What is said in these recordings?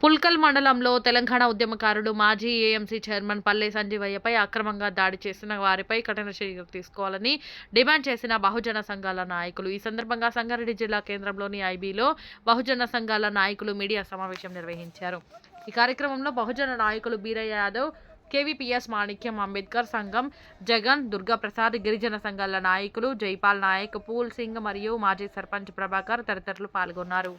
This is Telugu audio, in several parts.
పుల్కల్ మండలంలో తెలంగాణ ఉద్యమకారుడు మాజీ ఏఎంసీ చైర్మన్ పల్లె సంజీవయ్యపై అక్రమంగా దాడి చేసిన వారిపై కఠిన చర్యలు తీసుకోవాలని డిమాండ్ చేసిన బహుజన సంఘాల నాయకులు. ఈ సందర్భంగా సంగారెడ్డి జిల్లా కేంద్రంలోని ఐబీలో బహుజన సంఘాల నాయకులు మీడియా సమావేశం నిర్వహించారు. ఈ కార్యక్రమంలో బహుజన నాయకులు బీరయ్య యాదవ్ కేవీపీఎస్ మాణిక్యం అంబేద్కర్ సంఘం జగన్ దుర్గాప్రసాద్ గిరిజన సంఘాల నాయకులు జైపాల్ నాయక్ పూల్ సింగ్ మరియు మాజీ సర్పంచ్ ప్రభాకర్ తదితరులు పాల్గొన్నారు.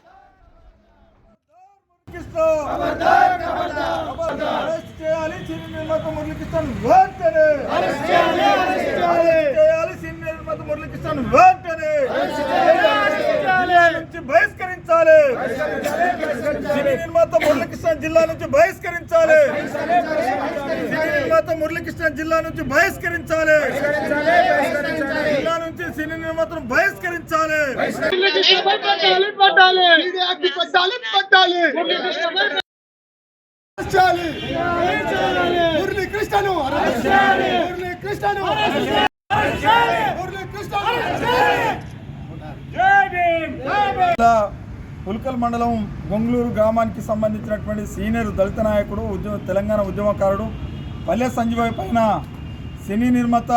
అరెస్ట్ చేయాలి సినీ నిర్మాత మురళీకృష్ణ వెంటనే చేయాలి సినీ నిర్మాత మురళీకృష్ణ వెంటనే. నుంచి బహిష్కరించాలి సినీ నిర్మాత మురళీకృష్ణ జిల్లా నుంచి బహిష్కరించాలి. సినీ నిర్మాత మురళీకృష్ణ జిల్లా నుంచి బహిష్కరించాలి. జిల్లా నుంచి సినీ నిర్మాతను బహిష్కరించాలి. పట్టాలి పట్టాలి మీడియాకి పట్టాలి పట్టాలి మండలం గొంగళూరు గ్రామానికి సంబంధించినటువంటి సీనియర్ దళిత నాయకుడు ఉద్యమ తెలంగాణ ఉద్యమకారుడు పల్లె సంజీవయ్య పైన సినీ నిర్మాత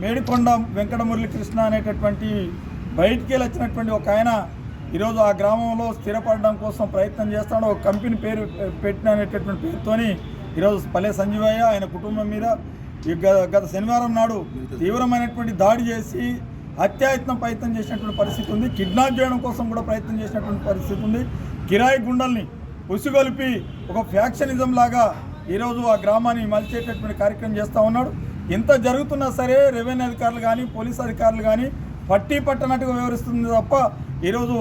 మేడికొండ వెంకటమురళి కృష్ణ అనేటటువంటి బయటికి వెళ్ళి వచ్చినటువంటి ఒక ఆయన ఈరోజు ఆ గ్రామంలో స్థిరపడడం కోసం ప్రయత్నం చేస్తాడు. ఒక కంపెనీ పేరు పెట్టిన అనేటటువంటి పేరుతోని ఈరోజు పల్లె సంజీవయ్య ఆయన కుటుంబం మీద గత శనివారం నాడు తీవ్రమైనటువంటి దాడి చేసి హత్యాయత్నం ప్రయత్నం చేసినటువంటి పరిస్థితి ఉంది. కిడ్నాప్ చేయడం కోసం కూడా ప్రయత్నం చేసినటువంటి పరిస్థితి ఉంది. కిరాయి గుండల్ని ఉసుగొలిపి ఒక ఫ్యాక్షనిజం లాగా ఈరోజు ఆ గ్రామాన్ని మలిచేటటువంటి కార్యక్రమం చేస్తూ ఉన్నాడు. ఇంత జరుగుతున్నా సరే రెవెన్యూ అధికారులు కానీ పోలీస్ అధికారులు కానీ పట్టి పట్టనట్టుగా వివరిస్తుంది తప్ప ఈరోజు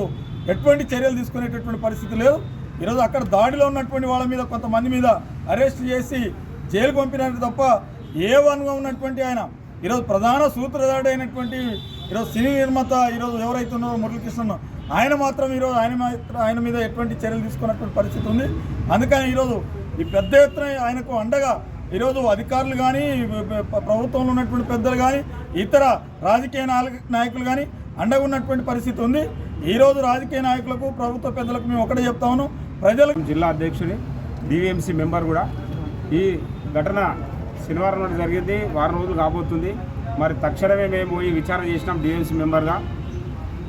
ఎటువంటి చర్యలు తీసుకునేటటువంటి పరిస్థితి లేదు. ఈరోజు అక్కడ దాడిలో ఉన్నటువంటి వాళ్ళ మీద కొంతమంది మీద అరెస్ట్ చేసి జైలు పంపినట్టు తప్ప ఏ వన్గా ఉన్నటువంటి ఆయన? ఈరోజు ప్రధాన సూత్రధాడైనటువంటి అయినటువంటి ఈరోజు సినీ నిర్మాత ఈరోజు ఎవరైతే ఉన్నారో మురళీకృష్ణ ఆయన మాత్రం ఈరోజు ఆయన మాత్రం ఆయన మీద ఎటువంటి చర్యలు తీసుకున్నటువంటి పరిస్థితి ఉంది. అందుకని ఈరోజు ఈ పెద్ద ఎత్తున ఆయనకు అండగా ఈరోజు అధికారులు కానీ ప్రభుత్వంలో ఉన్నటువంటి పెద్దలు కానీ ఇతర రాజకీయ నాయక- నాయకులు కానీ అండగా ఉన్నటువంటి పరిస్థితి ఉంది. ఈరోజు రాజకీయ నాయకులకు ప్రభుత్వ పెద్దలకు మేము ఒకటే చెప్తా ఉన్నాం. ప్రజలకు జిల్లా అధ్యక్షుడి బీవీఎంసీ మెంబర్ కూడా ఈ ఘటన శనివారం నాడు జరిగింది వారం రోజులు కాబోతుంది. మరి తక్షణమే మేము ఈ విచారణ చేసినాం డిఎంసీ మెంబర్గా.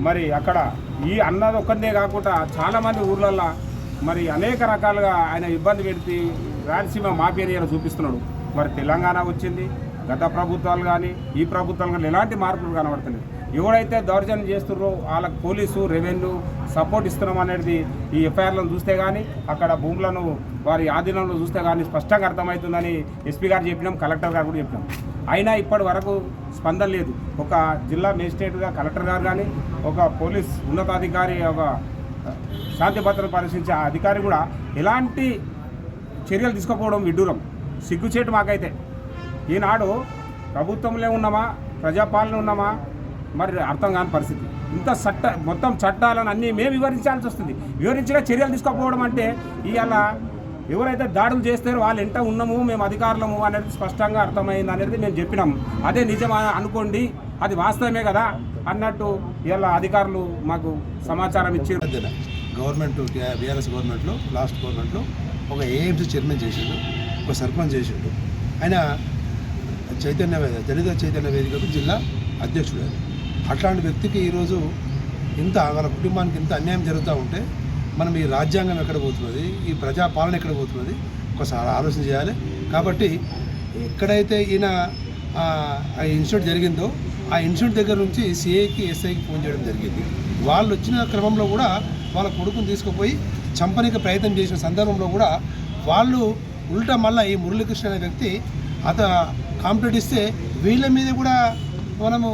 మరి అక్కడ ఈ అన్నది ఒక్కరినే కాకుండా చాలామంది ఊర్లల్లో మరి అనేక రకాలుగా ఆయన ఇబ్బంది పెడితే రాయలసీమ మాఫియా చూపిస్తున్నాడు. మరి తెలంగాణ వచ్చింది గత ప్రభుత్వాలు కానీ ఈ ప్రభుత్వాలు కానీ ఎలాంటి మార్పులు కనబడుతున్నాయి ఎవరైతే దౌర్జన్యం చేస్తున్నారో వాళ్ళకి పోలీసు రెవెన్యూ సపోర్ట్ ఇస్తున్నాం అనేది ఈ ఎఫ్ఐఆర్లను చూస్తే కానీ అక్కడ భూములను వారి ఆధీనంలో చూస్తే కానీ స్పష్టంగా అర్థమవుతుందని ఎస్పీ గారు చెప్పినాం కలెక్టర్ గారు కూడా చెప్పినాం. అయినా ఇప్పటి వరకు స్పందన లేదు. ఒక జిల్లా మేజిస్ట్రేట్గా కలెక్టర్ గారు కానీ ఒక పోలీస్ ఉన్నతాధికారి ఒక శాంతి భద్రత పరిశీలించే అధికారి కూడా ఎలాంటి చర్యలు తీసుకోకపోవడం విడ్డూరం. సిగ్గుచేటు మాకైతే. ఈనాడు ప్రభుత్వంలో ఉన్నామా? ప్రజాపాలన ఉన్నామా? మరి అర్థం కాని పరిస్థితి. ఇంత చట్ట మొత్తం చట్టాలను అన్నీ మేము వివరించాల్సి వస్తుంది. వివరించిన చర్యలు తీసుకోకపోవడం అంటే ఇవాళ ఎవరైతే దాడులు చేస్తారో వాళ్ళు ఇంట ఉన్నాము మేము అధికారులము అనేది స్పష్టంగా అర్థమైంది అనేది మేము చెప్పినాం అదే నిజం అనుకోండి అది వాస్తవమే కదా అన్నట్టు ఇలా అధికారులు మాకు సమాచారం ఇచ్చారు. గవర్నమెంట్ బీఆర్ఎస్ గవర్నమెంట్లో లాస్ట్ గవర్నమెంట్లో ఒక ఏఎంసీ చైర్మన్ చేసిండు ఒక సర్పంచ్ చేసిండు. ఆయన చైతన్య వేద దళిత చైతన్య వేదికకు జిల్లా అధ్యక్షుడు అట్లాంటి వ్యక్తికి ఈరోజు ఇంత వాళ్ళ కుటుంబానికి ఇంత అన్యాయం జరుగుతూ ఉంటే మనం ఈ రాజ్యాంగం ఎక్కడ పోతున్నది? ఈ ప్రజాపాలన ఎక్కడ పోతున్నది? ఒకసారి ఆలోచన చేయాలి. కాబట్టి ఎక్కడైతే ఈయన ఆ, ఇన్స్టిట్యూట్ ఇన్సిడెంట్ జరిగిందో ఆ ఇన్సిడెంట్ దగ్గర నుంచి సిఐకి ఎస్ఐకి ఫోన్ చేయడం జరిగింది. వాళ్ళు వచ్చిన క్రమంలో కూడా వాళ్ళ కొడుకుని తీసుకుపోయి చంపనీకి ప్రయత్నం చేసిన సందర్భంలో కూడా వాళ్ళు ఉల్టా మళ్ళీ ఈ మురళీకృష్ణ అనే వ్యక్తి అత కాంప్లీట్ ఇస్తే వీళ్ళ మీద కూడా మనము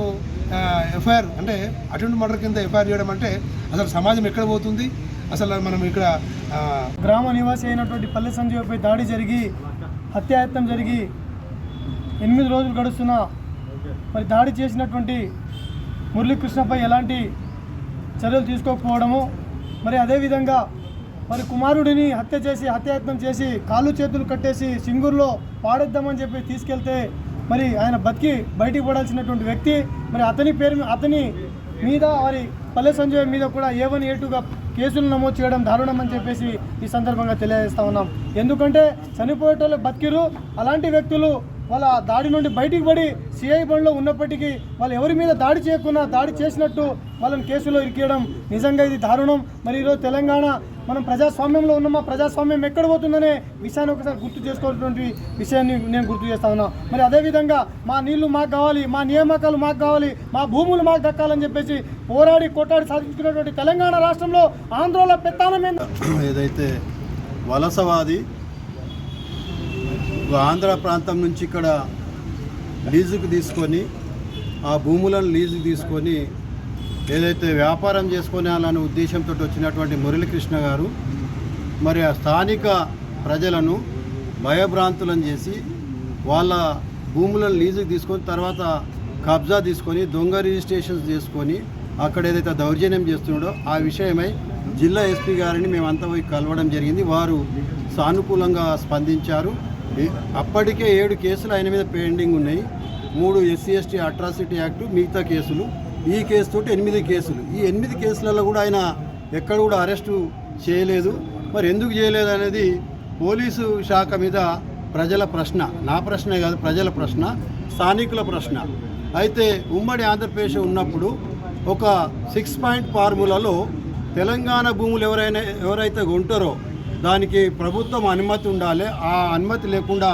ఎఫ్ఐఆర్ అంటే అటువంటి మర్డర్ కింద ఎఫ్ఐఆర్ చేయడం అంటే అసలు సమాజం ఎక్కడ పోతుంది? అసలు మనం ఇక్కడ గ్రామ నివాసి అయినటువంటి పల్లె సంజీవపై దాడి జరిగి హత్యాయత్నం జరిగి ఎనిమిది రోజులు గడుస్తున్న మరి దాడి చేసినటువంటి మురళీకృష్ణపై ఎలాంటి చర్యలు తీసుకోకపోవడము మరి అదేవిధంగా మరి కుమారుడిని హత్య చేసి హత్యాయత్నం చేసి కాళ్ళు చేతులు కట్టేసి సింగూరులో పాడేద్దామని చెప్పి తీసుకెళ్తే మరి ఆయన బతికి బయటికి పడాల్సినటువంటి వ్యక్తి మరి అతని పేరు అతని మీద మరి పల్లె సంజయ్ మీద కూడా ఏ వన్ ఏ టూగా కేసులు నమోదు చేయడం దారుణం అని చెప్పేసి ఈ సందర్భంగా తెలియజేస్తా ఉన్నాం. ఎందుకంటే చనిపోయేటోళ్ళు బతికిరు అలాంటి వ్యక్తులు వాళ్ళ దాడి నుండి బయటికి పడి సిఐ బండ్లో ఉన్నప్పటికీ వాళ్ళు ఎవరి మీద దాడి చేయకుండా దాడి చేసినట్టు వాళ్ళని కేసులో ఇరికేయడం నిజంగా ఇది దారుణం. మరి ఈరోజు తెలంగాణ మనం ప్రజాస్వామ్యంలో ఉన్నామా? ప్రజాస్వామ్యం ఎక్కడ పోతుందనే విషయాన్ని ఒకసారి గుర్తు చేసుకోవాల్సినటువంటి విషయాన్ని నేను గుర్తు చేస్తా ఉన్నా. మరి అదేవిధంగా మా నీళ్ళు మాకు కావాలి మా నియామకాలు మాకు కావాలి మా భూములు మాకు దక్కాలని చెప్పేసి పోరాడి కొట్టాడి సాధించుకున్నటువంటి తెలంగాణ రాష్ట్రంలో ఆంధ్రలో పెత్తానం ఏదైతే వలసవాది ఆంధ్ర ప్రాంతం నుంచి ఇక్కడ లీజుకు తీసుకొని ఆ భూములను లీజుకు తీసుకొని ఏదైతే వ్యాపారం చేసుకోవాలనే ఉద్దేశంతో వచ్చినటువంటి మురళీకృష్ణ గారు మరి ఆ స్థానిక ప్రజలను భయభ్రాంతులను చేసి వాళ్ళ భూములను లీజుకు తీసుకొని తర్వాత కబ్జా తీసుకొని దొంగ రిజిస్ట్రేషన్స్ చేసుకొని అక్కడ ఏదైతే దౌర్జన్యం చేస్తున్నాడో ఆ విషయమై జిల్లా ఎస్పీ గారిని మేమంతా పోయి కలవడం జరిగింది. వారు సానుకూలంగా స్పందించారు. అప్పటికే ఏడు కేసులు ఆయన మీద పెండింగ్ ఉన్నాయి. మూడు ఎస్సీ ఎస్టీ అట్రాసిటీ యాక్ట్ మిగతా కేసులు. ఈ కేసు తోటి ఎనిమిది కేసులు. ఈ ఎనిమిది కేసులలో కూడా ఆయన ఎక్కడ కూడా అరెస్టు చేయలేదు. మరి ఎందుకు చేయలేదు అనేది పోలీసు శాఖ మీద ప్రజల ప్రశ్న. నా ప్రశ్నే కాదు ప్రజల ప్రశ్న. స్థానికుల ప్రశ్న. అయితే ఉమ్మడి ఆంధ్రప్రదేశ్ ఉన్నప్పుడు ఒక సిక్స్ పాయింట్ ఫార్ములాలో తెలంగాణ భూములు ఎవరైనా ఎవరైతే కొంటారో దానికి ప్రభుత్వం అనుమతి ఉండాలి. ఆ అనుమతి లేకుండా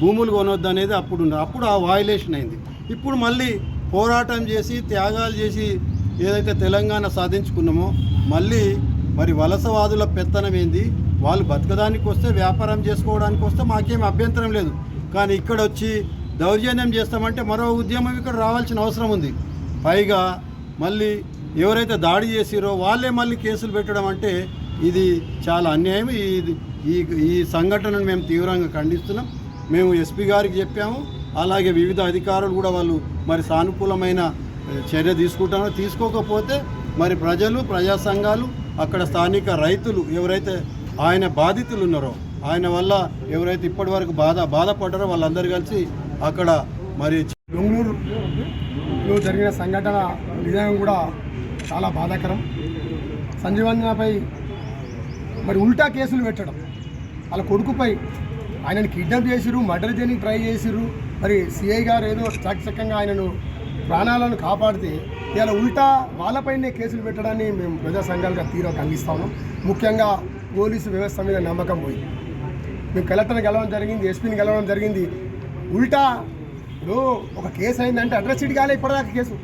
భూములు కొనొద్దు అనేది అప్పుడు ఉండాలి. అప్పుడు ఆ వాయులేషన్ అయింది. ఇప్పుడు మళ్ళీ పోరాటం చేసి త్యాగాలు చేసి ఏదైతే తెలంగాణ సాధించుకున్నామో మళ్ళీ మరి వలసవాదుల పెత్తనం ఏంది? వాళ్ళు బతకడానికి వస్తే వ్యాపారం చేసుకోవడానికి వస్తే మాకేం అభ్యంతరం లేదు. కానీ ఇక్కడ వచ్చి దౌర్జన్యం చేస్తామంటే మరో ఉద్యమం ఇక్కడ రావాల్సిన అవసరం ఉంది. పైగా మళ్ళీ ఎవరైతే దాడి చేసిరో వాళ్ళే మళ్ళీ కేసులు పెట్టడం అంటే ఇది చాలా అన్యాయం. ఇది ఈ ఈ సంఘటనను మేము తీవ్రంగా ఖండిస్తున్నాం. మేము ఎస్పీ గారికి చెప్పాము. అలాగే వివిధ అధికారులు కూడా వాళ్ళు మరి సానుకూలమైన చర్య తీసుకుంటారో తీసుకోకపోతే మరి ప్రజలు ప్రజా సంఘాలు అక్కడ స్థానిక రైతులు ఎవరైతే ఆయన బాధితులు ఉన్నారో ఆయన వల్ల ఎవరైతే ఇప్పటివరకు బాధ బాధపడ్డారో వాళ్ళందరూ కలిసి అక్కడ మరి బెంగళూరులో జరిగిన సంఘటన నిజంగా కూడా చాలా బాధాకరం. సంజీవంజనపై మరి ఉల్టా కేసులు పెట్టడం. వాళ్ళ కొడుకుపై ఆయనను కిడ్నాప్ చేసిరు మర్డర్ చేయడానికి ట్రై చేసిరు మరి సిఐ గారు ఏదో చాకచక్యంగా ఆయనను ప్రాణాలను కాపాడితే ఇలా ఉల్టా వాళ్ళపైనే కేసులు పెట్టడాన్ని మేము ప్రజా సంఘాలుగా తీవ్ర ఖండిస్తా ఉన్నాం. ముఖ్యంగా పోలీసు వ్యవస్థ మీద నమ్మకం పోయింది మేము కలెక్టర్ని గెలవడం జరిగింది ఎస్పీని గెలవడం జరిగింది. ఉల్టా ఇప్పుడు ఒక కేసు అయిందంటే అడ్రస్ సీట్ కాలే ఇప్పటిదాకా కేసు.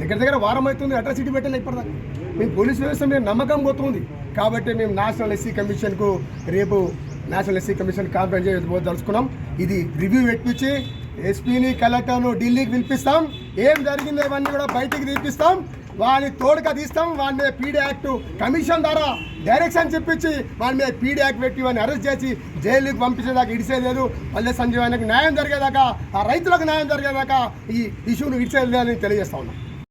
దగ్గర దగ్గర వారం అవుతుంది అడ్రస్ సీట్ పెట్టలే ఇప్పటిదాకా. మేము పోలీసు వ్యవస్థ మీద నమ్మకం పోతుంది. కాబట్టి మేము నేషనల్ ఎస్సీ కమిషన్కు రేపు నేషనల్ ఎస్సీ కమిషన్ కాన్ఫరెన్స్ చేయబోదలుచుకున్నాం ఇది రివ్యూ పెట్టించి ఎస్పీని కలెక్టర్ను ఢిల్లీకి పిలిపిస్తాం. ఏం జరిగిందో ఇవన్నీ కూడా బయటికి తీపిస్తాం. వాడిని తోడుగా తీస్తాం. వాడి మీద పీడీ యాక్ట్ కమిషన్ ద్వారా డైరెక్షన్ చెప్పించి వాడి మీద పీడీ యాక్ట్ పెట్టి వాడిని అరెస్ట్ చేసి జైలుకి పంపించేదాకా ఇడిసేది పల్లె సంజీవానికి న్యాయం జరిగేదాకా ఆ రైతులకు న్యాయం జరిగేదాకా ఈ ఇష్యూను ఇడిసేది తెలియజేస్తా ఉన్నాం.